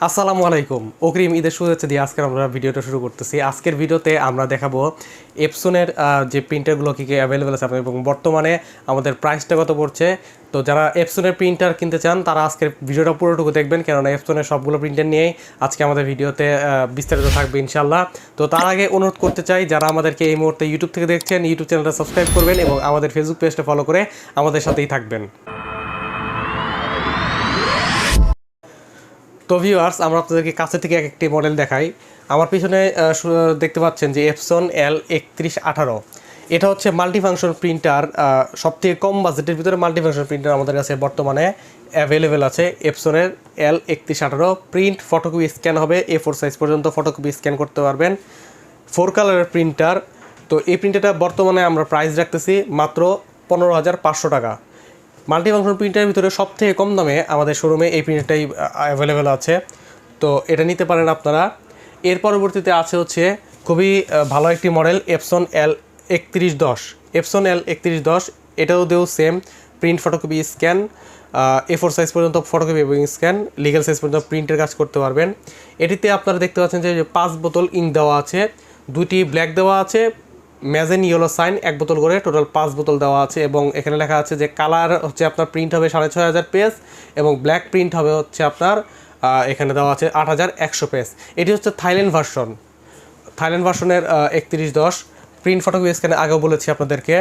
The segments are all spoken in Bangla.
আসসালামু আলাইকুম। অগ্রিম ঈদের শুভেচ্ছা দিয়ে আজকে আমরা ভিডিওটা শুরু করতেছি। আজকের ভিডিওতে আমরা দেখাবো এপসনের যে প্রিন্টারগুলো কী কী অ্যাভেলেবেল আছে এবং বর্তমানে আমাদের প্রাইসটা কত পড়ছে। তো যারা এপসনের প্রিন্টার কিনতে চান, তারা আজকের ভিডিওটা পুরোটুকু দেখবেন, কেননা এপসনের সবগুলো প্রিন্টার নিয়েই আজকে আমাদের ভিডিওতে বিস্তারিত থাকবে ইনশাল্লাহ তো তার আগে অনুরোধ করতে চাই, যারা আমাদেরকে এই মুহূর্তে ইউটিউব থেকে দেখছেন ইউটিউব চ্যানেলটা সাবস্ক্রাইব করবেন এবং আমাদের ফেসবুক পেজটা ফলো করে আমাদের সাথেই থাকবেন। তো ভিউয়ার্স আমরা আপনাদেরকে কাছে থেকে এক একটি মডেল দেখাই। আমার পিছনে দেখতে পাচ্ছেন যে এপসন এল একত্রিশ আঠারো। এটা হচ্ছে মাল্টিফাংশন প্রিন্টার সব থেকে কম বাজেটের ভিতরে মাল্টিফাংশন প্রিন্টার আমাদের কাছে বর্তমানে অ্যাভেলেবেল আছে। এপসনের এল একত্রিশ আঠারো প্রিন্ট ফটোকপি স্ক্যান হবে। এ ফোর সাইজ পর্যন্ত ফটোকপি স্ক্যান করতে পারবেন। ফোর কালারের প্রিন্টার তো এই প্রিন্টারটা বর্তমানে আমরা প্রাইস রাখতেছি মাত্র পনেরো হাজার পাঁচশো টাকা। মাল্টিফাংশন প্রিন্টারের ভিতরে সব থেকে কম দামে আমাদের শোরুমে এই প্রিন্টারটাই অ্যাভেলেবেল আছে। তো এটা নিতে পারেন আপনারা। এর পরবর্তীতে আছে হচ্ছে খুবই ভালো একটি মডেল এপসন এল একত্রিশ দশ। এপসন এল একত্রিশ দশ, এটাও দেও same print photocopy scan A four size পর্যন্ত ফটোকপি এবং স্ক্যান লিগাল সাইজ পর্যন্ত প্রিন্টের কাজ করতে পারবেন। এটিতে আপনারা দেখতে পাচ্ছেন যে পাঁচ বোতল ইঙ্ক দেওয়া আছে দুটি ব্ল্যাক দেওয়া আছে ম্যাজেন ইয়েলো সাইন, এক বোতল করে, টোটাল পাঁচ বোতল দেওয়া আছে এবং এখানে লেখা আছে যে কালার হচ্ছে আপনার প্রিন্ট হবে সাড়ে ছয় হাজার পেজ এবং ব্ল্যাক প্রিন্ট হবে হচ্ছে আপনার এখানে দেওয়া আছে আট হাজার একশো পেজ। এটি হচ্ছে থাইল্যান্ড ভার্সন। থাইল্যান্ড ভার্সনের একত্রিশ দশ। প্রিন্ট ফটোকপি স্ক্যানে আগেও বলেছি আপনাদেরকে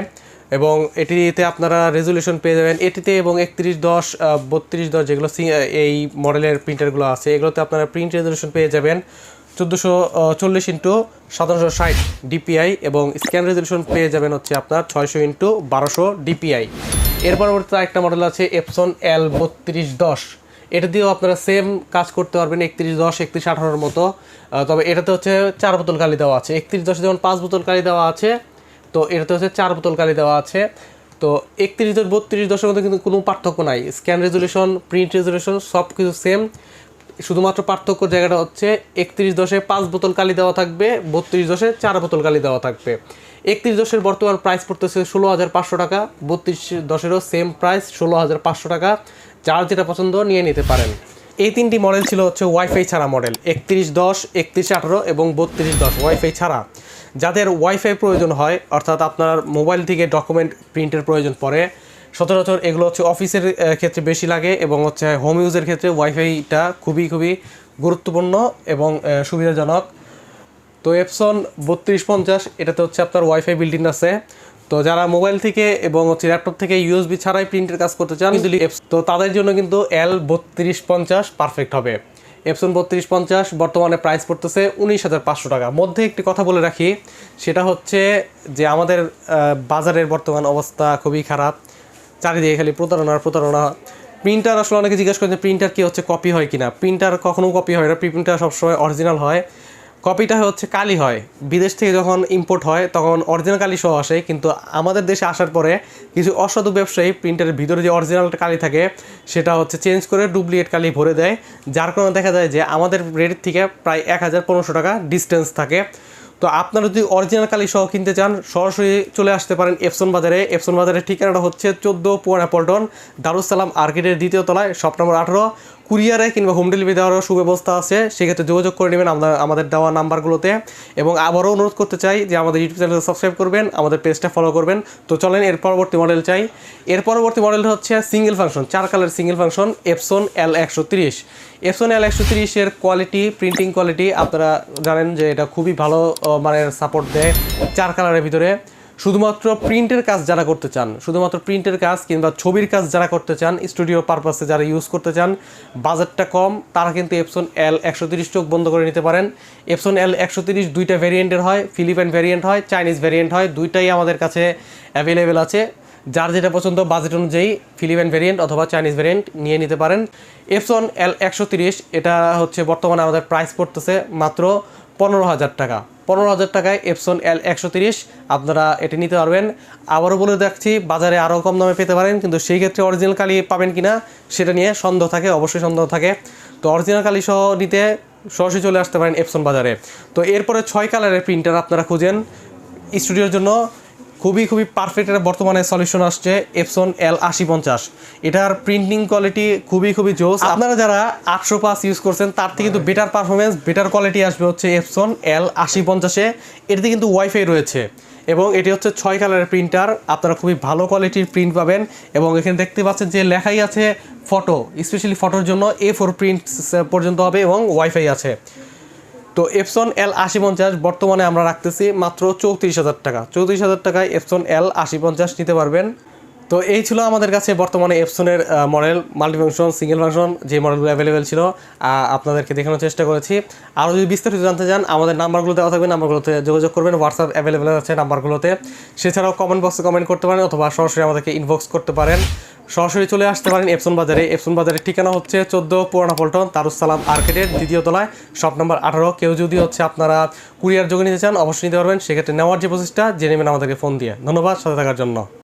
এবং এটিতে আপনারা রেজলিউশন পেয়ে যাবেন। এটিতে এবং একত্রিশ দশ বত্রিশ দশ যেগুলো এই মডেলের প্রিন্টারগুলো আছে, এগুলোতে আপনারা প্রিন্ট রেজলিউশন পেয়ে যাবেন। চোদ্দোশো চল্লিশ ইন্টু সতেরোশো ষাট ডিপিআই এবং স্ক্যান রেজলিউশন পেয়ে যাবেন হচ্ছে আপনার ছয়শো ইন্টু বারোশো ডিপিআই এর পরবর্তীতে একটা মডেল আছে এপসন এল বত্রিশ দশ। এটা দিয়েও আপনারা সেম কাজ করতে পারবেন একত্রিশ দশ, একত্রিশ আঠারোর মতো। তবে এটাতে হচ্ছে চার বোতল কালি দেওয়া আছে। একত্রিশ দশে যেমন পাঁচ বোতল কালি দেওয়া আছে, তো এটাতে হচ্ছে চার বোতল কালি দেওয়া আছে। তো একত্রিশ দশ, বত্রিশ দশের মধ্যে কিন্তু কোনো পার্থক্য নাই। স্ক্যান রেজলিউশন প্রিন্ট রেজলিউশন সব কিছু সেম শুধুমাত্র পার্থক্য জায়গাটা হচ্ছে একত্রিশ দশে পাঁচ বোতল কালি দেওয়া থাকবে, বত্রিশ দশে চার বোতল কালি দেওয়া থাকবে। একত্রিশ দশের বর্তমান প্রাইস পড়তেছে ষোলো হাজার পাঁচশো টাকা, বত্রিশ দশেরও সেম প্রাইস ষোলো হাজার পাঁচশো টাকা। যার যেটা পছন্দ নিয়ে নিতে পারেন। এই তিনটি মডেল ছিল হচ্ছে ওয়াইফাই ছাড়া মডেল একত্রিশ দশ, একত্রিশ আঠারো এবং বত্রিশ দশ ওয়াইফাই ছাড়া। যাদের ওয়াইফাই প্রয়োজন হয়, অর্থাৎ আপনার মোবাইল থেকে ডকুমেন্ট প্রিন্টের প্রয়োজন পড়ে সচরাচর এগুলো হচ্ছে অফিসের ক্ষেত্রে বেশি লাগে এবং হচ্ছে হোম ইউজের ক্ষেত্রে ওয়াইফাইটা খুবই খুবই গুরুত্বপূর্ণ এবং সুবিধাজনক। তো এপসন বত্রিশ পঞ্চাশ, এটাতে হচ্ছে আপনার ওয়াইফাই বিল্ডিং আছে। তো যারা মোবাইল থেকে এবং হচ্ছে ল্যাপটপ থেকে ইউএসবি ছাড়াই প্রিন্টের কাজ করতে চান তো তাদের জন্য কিন্তু এল বত্রিশ পঞ্চাশ পারফেক্ট হবে। এপসন বত্রিশ পঞ্চাশ বর্তমানে প্রাইস পড়তেছে উনিশ হাজার পাঁচশো টাকা। মধ্যে একটি কথা বলে রাখি, সেটা হচ্ছে যে আমাদের বাজারের বর্তমান অবস্থা খুবই খারাপ। চারিদিকে খালি প্রতারণার প্রতারণা। প্রিন্টার আসলে অনেকে জিজ্ঞেস করেন যে প্রিন্টার কি হচ্ছে কপি হয় কিনা? প্রিন্টার কখনো কপি হয় না, প্রিন্টার সবসময় অরিজিনাল হয়। কপিটা হচ্ছে কালি হয়। বিদেশ থেকে যখন ইম্পোর্ট হয়, তখন অরিজিনাল কালি সহ আসে। কিন্তু আমাদের দেশে আসার পরে কিছু অসাধু ব্যবসায়ী প্রিন্টারের ভিতরে যে অরিজিনাল কালি থাকে, সেটা হচ্ছে চেঞ্জ করে ডুপ্লিকেট কালি ভরে দেয়। যার কারণে দেখা যায় যে আমাদের রেটের থেকে প্রায় এক হাজার পনেরোশো টাকা ডিস্টেন্স থাকে। তো আপনারা যদি অরিজিনাল কালি সহ কিনতে চান, সরাসরি চলে আসতে পারেন এফসন বাজারে। এফসন বাজারের ঠিকানাটা হচ্ছে চোদ্দ পুয়ানা পল্টন দারুসালাম আর্কেটের দ্বিতীয় তলায়, শপ নম্বর আঠারো। কুরিয়ারে কিংবা হোম ডেলিভারি দেওয়ারও সুব্যবস্থা আছে, সেক্ষেত্রে যোগাযোগ করে নেবেন আমরা আমাদের দেওয়া নাম্বারগুলোতে। এবং আবারও অনুরোধ করতে চাই যে আমাদের ইউটিউব চ্যানেল সাবস্ক্রাইব করবেন, আমাদের পেজটা ফলো করবেন। তো চলেন, এর পরবর্তী মডেল চাই। এর পরবর্তী মডেলটা হচ্ছে সিঙ্গেল ফাংশন চার colour single function Epson L একশো তিরিশ। এপসন এল একশো তিরিশের কোয়ালিটি প্রিন্টিং কোয়ালিটি আপনারা জানেন যে এটা খুবই ভালো মানে সাপোর্ট দেয় চার কালারের ভিতরে। শুধুমাত্র প্রিন্টের কাজ যারা করতে চান, শুধুমাত্র প্রিন্টের কাজ কিংবা ছবির কাজ যারা করতে চান, স্টুডিও পারপাসে যারা ইউজ করতে চান, বাজেটটা কম, তারা কিন্তু এপসন এল একশো তিরিশ চোখ বন্ধ করে নিতে পারেন। এপসন এল একশো তিরিশ দুইটা ভ্যারিয়েন্টের হয় ফিলিপাইন ভ্যারিয়েন্ট হয় চাইনিজ ভ্যারিয়েন্ট হয়, দুইটাই আমাদের কাছে অ্যাভেলেবেল আছে। যার যেটা পছন্দ বাজেট অনুযায়ী ফিলিপাইন ভ্যারিয়েন্ট অথবা চাইনিজ ভ্যারিয়েন্ট নিয়ে নিতে পারেন। এপসন এল একশো তিরিশ, এটা হচ্ছে বর্তমানে আমাদের প্রাইস পড়তেছে মাত্র পনেরো হাজার টাকা। পনেরো হাজার টাকায় এপসন এল একশো তিরিশ। আপনারা এটি নিতে পারবেন। আবারও বলে দেখছি বাজারে আরও কম দামে পেতে পারেন, কিন্তু সেই ক্ষেত্রে অরিজিনাল কালি পাবেন কি না সেটা নিয়ে সন্দেহ থাকে, অবশ্যই সন্দেহ থাকে। তো অরিজিনাল কালি সহ নিতে সরাসরি চলে আসতে পারেন এপসন বাজারে। তো এরপরে ছয় কালারের প্রিন্টার আপনারা খুঁজেন স্টুডিওর জন্য। খুবই খুবই পারফেক্ট একটা বর্তমানে সলিউশন আসছে এপসন এল আশি পঞ্চাশ। এটার প্রিন্টিং কোয়ালিটি খুবই খুবই জোস। আপনারা যারা আটশো পাস ইউজ করছেন তার থেকে কিন্তু বেটার পারফরমেন্স বেটার কোয়ালিটি আসবে হচ্ছে এপসন এল আশি পঞ্চাশে এটাতে কিন্তু ওয়াইফাই রয়েছে এবং এটি হচ্ছে ছয় কালারের প্রিন্টার আপনারা খুবই ভালো কোয়ালিটির প্রিন্ট পাবেন এবং এখানে দেখতে পাচ্ছেন যে লেখাই আছে ফটো স্পেশালি ফটোর জন্য এ ফোর প্রিন্ট পর্যন্ত হবে এবং ওয়াইফাই আছে। তো এপসন এল আশি পঞ্চাশ বর্তমানে আমরা রাখতেছি মাত্র চৌত্রিশ হাজার টাকা। চৌত্রিশ হাজার টাকায় এপসন এল আশি পঞ্চাশ নিতে পারবেন। তো এই ছিল আমাদের কাছে বর্তমানে এপসনের মডেল মাল্টিফাংশন সিঙ্গেল ফাংশন যে মডেলগুলো অ্যাভেলেবেল ছিল আপনাদেরকে দেখানোর চেষ্টা করেছি। আরও যদি বিস্তারিত জানতে চান, আমাদের নাম্বারগুলো দেওয়া থাকবে, নাম্বারগুলোতে যোগাযোগ করবেন হোয়াটসঅ্যাপ অ্যাভেলেবেল আছে নাম্বারগুলোতে। সেছাড়াও কমেন্ট বক্সে কমেন্ট করতে পারেন অথবা সরাসরি আমাদেরকে ইনবক্স করতে পারেন। সরাসরি চলে আসতে পারেন এপসন বাজারে। এপসন বাজারের ঠিকানা হচ্ছে চোদ্দ পুরানা পল্টন তারুসালাম আর্কেটের দ্বিতীয় তলায়, শপ নম্বর আঠারো। কেউ যদি হচ্ছে আপনারা কুরিয়ার যোগে নিতে চান, অবশ্যই নিতে পারবেন। সেক্ষেত্রে নেওয়ার যে প্রসেসটা জেনে নেবেন আমাদেরকে ফোন দিয়ে। ধন্যবাদ, সাথে থাকার জন্য।